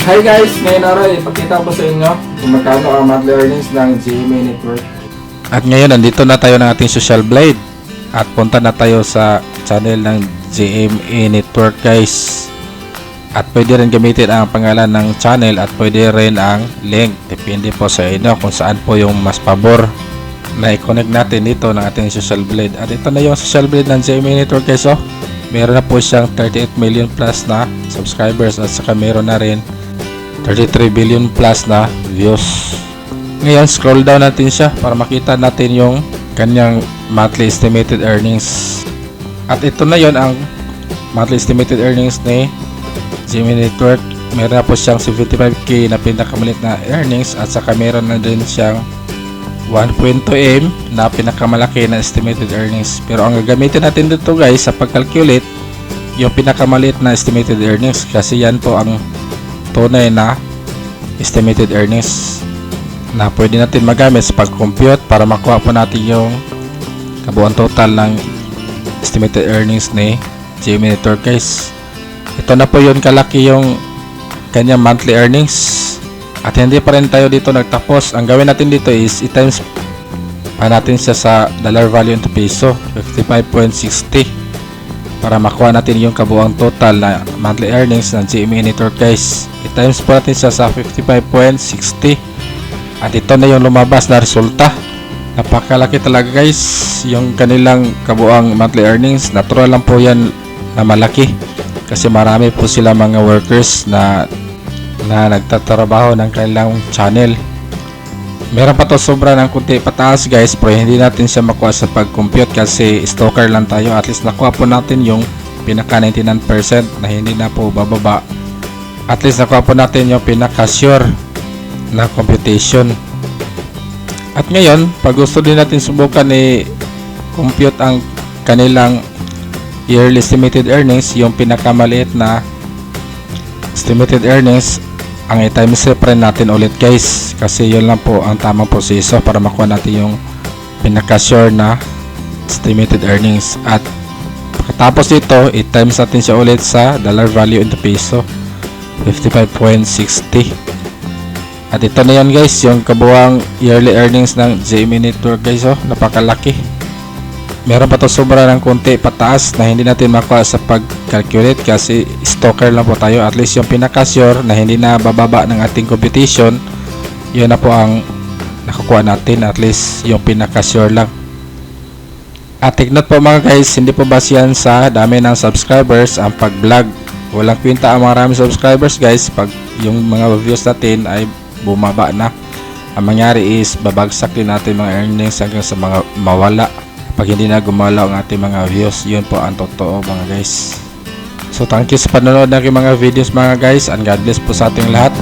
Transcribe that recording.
Hi guys! Ngayon araw, ipakita ko sa inyo kung magkano ang monthly earnings ng GMA Network. At ngayon, nandito na tayo ng ating social blade. At punta na tayo sa channel ng GMA Network guys. At pwede rin gamitin ang pangalan ng channel at pwede rin ang link. Depende po sa inyo kung saan po yung mas pabor na i-connect natin dito ng ating social blade. At ito na yung social blade ng GMA Network guys. Oh. Meron na po siyang 38 million plus na subscribers at saka meron na rin 33 billion plus na views. Ngayon, scroll down natin siya para makita natin yung kanyang monthly estimated earnings. At ito na yon ang monthly estimated earnings ni Jimmy Network. Meron na po siyang 75k na pinakamaliit na earnings at saka meron na din siyang 1.2M na pinakamalaki na estimated earnings. Pero ang gagamitin natin dito guys sa pag-calculate yung pinakamaliit na estimated earnings kasi yan po ang tunay na estimated earnings na pwede natin magamit sa pag-compute para makuha po natin yung kabuuan total ng estimated earnings ni Network guys. Ito na po yun kalaki yung kanyang monthly earnings at hindi pa rin tayo dito nagtapos. Ang gawin natin dito is i-times pa natin siya sa dollar value into peso 55.60 para makuha natin yung kabuuang total na monthly earnings ng GMA Network guys. I-times po natin siya sa 55.60 at ito na yung lumabas na resulta. Napakalaki talaga guys yung kanilang kabuang monthly earnings. Natural lang po yan na malaki kasi marami po sila mga workers na na nagtatrabaho ng kanilang channel. Meron pa to sobra ng kunti pataas guys pero hindi natin siya makuha sa pag-compute kasi stalker lang tayo. At least nakuha po natin yung pinaka 99% na hindi na po bababa. At least nakuha po natin yung pinaka sure na computation. At ngayon, pag gusto din natin subukan ni compute ang kanilang yearly estimated earnings, yung pinakamaliit na estimated earnings, ang i-times rin natin ulit guys. Kasi yun lang po ang tamang proseso para makuha natin yung pinaka-sure na estimated earnings. At pagkatapos dito i-times natin siya ulit sa dollar value into peso 55.60 at ito na yan guys yung kabuang yearly earnings ng JME Network guys oh. Napakalaki meron pa to sobra ng konti pataas na hindi natin makuha sa pag-calculate kasi stalker lang po tayo. At least yung pinaka-sure na hindi na bababa ng ating competition yun na po ang nakakuha natin. At least yung pinaka-sure lang. At take note po mga guys hindi po basihan sa dami ng subscribers ang pag-vlog. Walang kwenta ang maraming subscribers guys. Pag yung mga views natin ay bumaba na. Ang mangyari is babagsak din natin mga earnings hanggang sa mga mawala pag hindi na gumalaw ang ating mga views yun po ang totoo mga guys. So thank you sa panonood ng aking mga videos mga guys and God bless po sa ating lahat